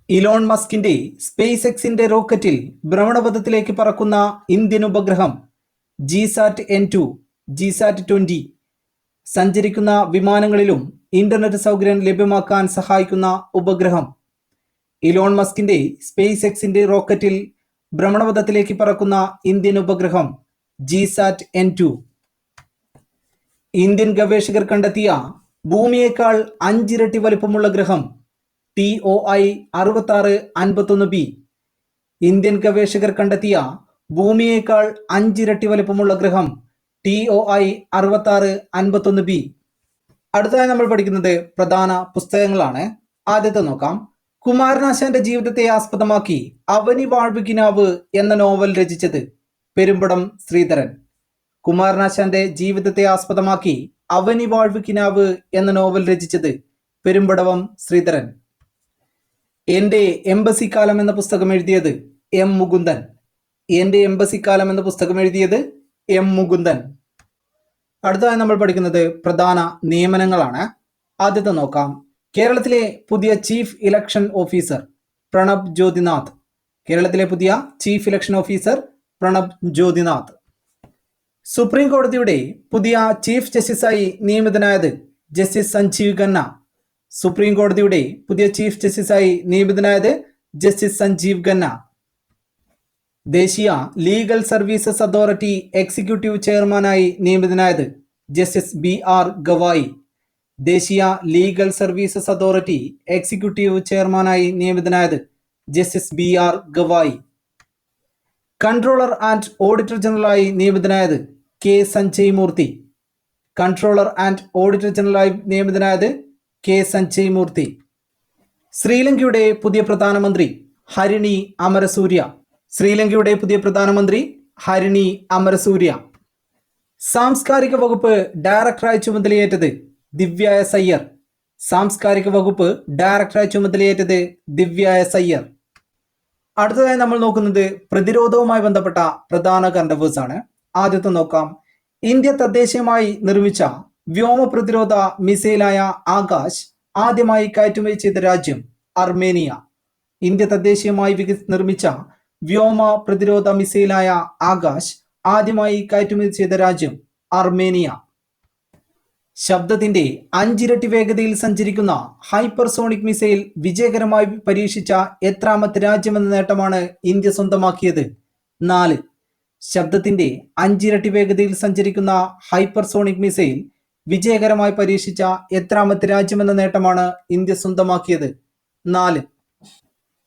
Speaker 1: ഇലോൺ മസ്കിന്റെ സ്പേസ് എക്സിന്റെ റോക്കറ്റിൽ ഭ്രമണപഥത്തിലേക്ക് പറക്കുന്ന ഇന്ത്യൻ ഉപഗ്രഹം GSAT N two GSAT twenty സഞ്ചരിക്കുന്ന വിമാനങ്ങളിലും ഇന്റർനെറ്റ് സൗകര്യം ലഭ്യമാക്കാൻ സഹായിക്കുന്ന ഉപഗ്രഹം. ഇലോൺ മസ്കിന്റെ സ്പേസ് എക്സിന്റെ റോക്കറ്റിൽ ഭ്രമണപഥത്തിലേക്ക് പറക്കുന്ന ഇന്ത്യൻ ഉപഗ്രഹം ജിസാറ്റ് എൻ ടു ഇന്ത്യൻ ഗവേഷകർ കണ്ടെത്തിയ ഭൂമിയേക്കാൾ അഞ്ചിരട്ടി വലിപ്പമുള്ള ഗ്രഹം ടി ഒ ഐ അൻപത്തൊന്ന് ബി. ഇന്ത്യൻ ഗവേഷകർ കണ്ടെത്തിയ ഭൂമിയേക്കാൾ അഞ്ചിരട്ടി വലിപ്പമുള്ള ഗ്രഹം ടി ഒ ഐ അൻപത്തൊന്ന് ബി. അടുത്തതായി നമ്മൾ പഠിക്കുന്നത് പ്രധാന പുസ്തകങ്ങളാണ്. ആദ്യത്തെ നോക്കാം. കുമാരനാശാന്റെ ജീവിതത്തെ ആസ്പദമാക്കി അവനി വാഴ്വികിനാവ് എന്ന നോവൽ രചിച്ചത് പെരുമ്പടം ശ്രീധരൻ. കുമാരനാശാന്റെ ജീവിതത്തെ ആസ്പദമാക്കി അവനി വാഴ്വ് കിനാവ് എന്ന നോവൽ രചിച്ചത് പെരുമ്പടവം ശ്രീധരൻ. എന്റെ എംബസി കാലം എന്ന പുസ്തകം എഴുതിയത് എം മുകുന്ദൻ. എന്റെ കാലം എന്ന പുസ്തകം എഴുതിയത് എം മുകുന്ദൻ. അടുത്തതായി നമ്മൾ പഠിക്കുന്നത് പ്രധാന നിയമനങ്ങളാണ്. ആദ്യത്തെ നോക്കാം. കേരളത്തിലെ പുതിയ chief election officer Pranab Jyothinath. കേരളത്തിലെ പുതിയ chief election officer Pranab Jyothinath. Supreme കോടതിയുടെ പുതിയ ചീഫ് ജസ്റ്റിസായി നിയമിതനായത് ജസ്റ്റിസ് സഞ്ജീവ് ഖന്ന. സുപ്രീം കോടതിയുടെ പുതിയ ചീഫ് ജസ്റ്റിസായി നിയമിതനായത് ജസ്റ്റിസ് സഞ്ജീവ് ഖന്ന. ദേശീയ ലീഗൽ സർവീസസ് അതോറിറ്റി എക്സിക്യൂട്ടീവ് ചെയർമാനായി നിയമിതനായത് ജസ്റ്റിസ് ബി ആർ ഗവായി. ദേശീയ ലീഗൽ സർവീസസ് അതോറിറ്റി എക്സിക്യൂട്ടീവ് ചെയർമാനായി നിയമിതനായത് justice B R Gavai. Controller and auditor ജനറലായി നിയമിതനായത് K Sanjay Murthy controller and auditor ജനറലായി നിയമിതനായത് കെ സഞ്ജയ് മൂർത്തി ശ്രീലങ്കയുടെ പുതിയ പ്രധാനമന്ത്രി ഹരിണി അമരസൂര്യ. ശ്രീലങ്കയുടെ പുതിയ പ്രധാനമന്ത്രി ഹരിണി അമരസൂര്യ. സാംസ്കാരിക വകുപ്പ് ഡയറക്ടറായി ചുമതലയേറ്റത് ദിവ്യ എസ് അയ്യർ. സാംസ്കാരിക വകുപ്പ് ഡയറക്ടറായി ചുമതലയേറ്റത് ദിവ്യ എസ് അയ്യർ. അടുത്തതായി നമ്മൾ നോക്കുന്നത് പ്രതിരോധവുമായി ബന്ധപ്പെട്ട പ്രധാന കണ്ടവേഴ്സ് ആണ്. ആദ്യത്തെ നോക്കാം. ഇന്ത്യ തദ്ദേശീയമായി നിർമ്മിച്ച വ്യോമ പ്രതിരോധ മിസൈലായ ആകാശ് ആദ്യമായി കയറ്റുമതി ചെയ്ത രാജ്യം അർമേനിയ. ഇന്ത്യ തദ്ദേശീയമായി വികസി നിർമ്മിച്ച വ്യോമ പ്രതിരോധ മിസൈലായ ആകാശ് ആദ്യമായി കയറ്റുമതി ചെയ്ത രാജ്യം അർമേനിയ. ശബ്ദത്തിന്റെ അഞ്ചിരട്ടി വേഗതയിൽ സഞ്ചരിക്കുന്ന ഹൈപ്പർസോണിക് മിസൈൽ വിജയകരമായി പരീക്ഷിച്ച എത്രാമത്തെ രാജ്യമെന്ന നേട്ടമാണ് ഇന്ത്യ സ്വന്തമാക്കിയത്. നാല്. ശബ്ദത്തിന്റെ അഞ്ചിരട്ടി വേഗതയിൽ സഞ്ചരിക്കുന്ന ഹൈപ്പർസോണിക് മിസൈൽ വിജയകരമായി പരീക്ഷിച്ച എത്രാമത്തെ രാജ്യമെന്ന നേട്ടമാണ് ഇന്ത്യ സ്വന്തമാക്കിയത്. നാല്.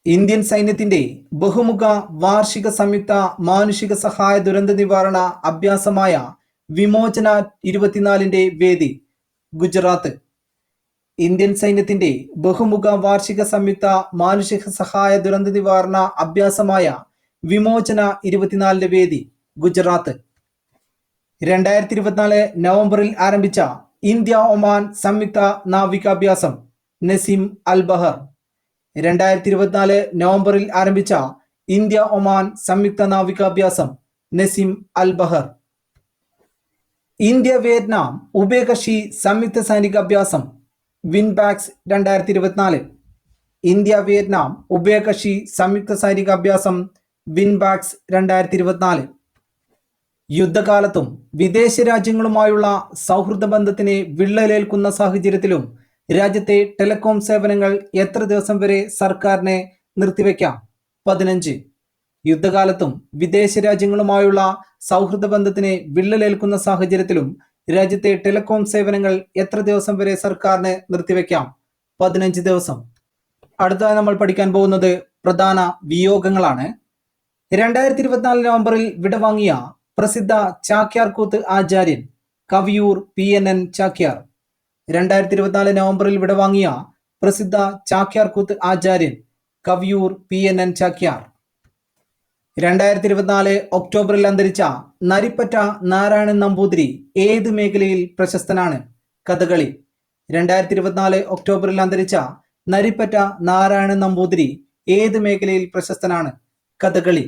Speaker 1: ഇന്ത്യൻ സൈന്യത്തിന്റെ ബഹുമുഖ വാർഷിക സംയുക്ത മാനുഷിക സഹായ ദുരന്ത നിവാരണ അഭ്യാസമായ വിമോചന ഇരുപത്തിനാലിന്റെ വേദി ഗുജറാത്ത്. ഇന്ത്യൻ സൈന്യത്തിന്റെ ബഹുമുഖ വാർഷിക സംയുക്ത മാനുഷിക സഹായ ദുരന്ത നിവാരണ അഭ്യാസമായ വിമോചന ഇരുപത്തിനാലിന്റെ വേദി ഗുജറാത്ത്. രണ്ടായിരത്തി ഇരുപത്തിനാല് നവംബറിൽ ആരംഭിച്ച ഇന്ത്യ ഒമാൻ സംയുക്ത നാവികാഭ്യാസം നസീം അൽ ബഹർ രണ്ടായിരത്തി ഇരുപത്തിനാല് നവംബറിൽ ആരംഭിച്ച ഇന്ത്യ ഒമാൻ സംയുക്ത നാവികാഭ്യാസം Naseem Al Bahr India Vietnam ഉഭയകക്ഷി സംയുക്ത സൈനിക അഭ്യാസം വിൻബാക്സ് രണ്ടായിരത്തി ഇരുപത്തിനാല് ഇന്ത്യ വിയറ്റ്നാം ഉഭയകക്ഷി സംയുക്ത സൈനിക അഭ്യാസം വിൻബാക്സ് രണ്ടായിരത്തി ഇരുപത്തിനാല് യുദ്ധകാലത്തും വിദേശ രാജ്യങ്ങളുമായുള്ള സൗഹൃദ ബന്ധത്തിന് വിള്ളലേൽക്കുന്ന സാഹചര്യത്തിലും രാജ്യത്തെ ടെലികോം സേവനങ്ങൾ എത്ര ദിവസം വരെ സർക്കാരിനെ നിർത്തിവെക്കാം പതിനഞ്ച്. യുദ്ധകാലത്തും വിദേശ രാജ്യങ്ങളുമായുള്ള സൗഹൃദ ബന്ധത്തിന് വിള്ളലേൽക്കുന്ന സാഹചര്യത്തിലും രാജ്യത്തെ ടെലികോം സേവനങ്ങൾ എത്ര ദിവസം വരെ സർക്കാരിന് നിർത്തിവെക്കാം? പതിനഞ്ച് ദിവസം. അടുത്തതായി നമ്മൾ പഠിക്കാൻ പോകുന്നത് പ്രധാന വിയോഗങ്ങളാണ്. രണ്ടായിരത്തി ഇരുപത്തിനാല് നവംബറിൽ വിടവാങ്ങിയ പ്രസിദ്ധ ചാക്യാർകൂത്ത് ആചാര്യൻ Kaviyoor P N N Chakyar. രണ്ടായിരത്തി ഇരുപത്തിനാല് നവംബറിൽ വിടവാങ്ങിയ പ്രസിദ്ധ ചാക്യാർകൂത്ത് ആചാര്യൻ Kaviyoor P N N Chakyar. രണ്ടായിരത്തി ഇരുപത്തിനാല് ഒക്ടോബറിൽ അന്തരിച്ച നരിപ്പറ്റ നാരായണൻ നമ്പൂതിരി ഏത് മേഖലയിൽ പ്രശസ്തനാണ്? കഥകളി. രണ്ടായിരത്തി ഇരുപത്തിനാല് ഒക്ടോബറിൽ അന്തരിച്ച നരിപ്പറ്റ നാരായണൻ നമ്പൂതിരി ഏത് മേഖലയിൽ പ്രശസ്തനാണ്? കഥകളി.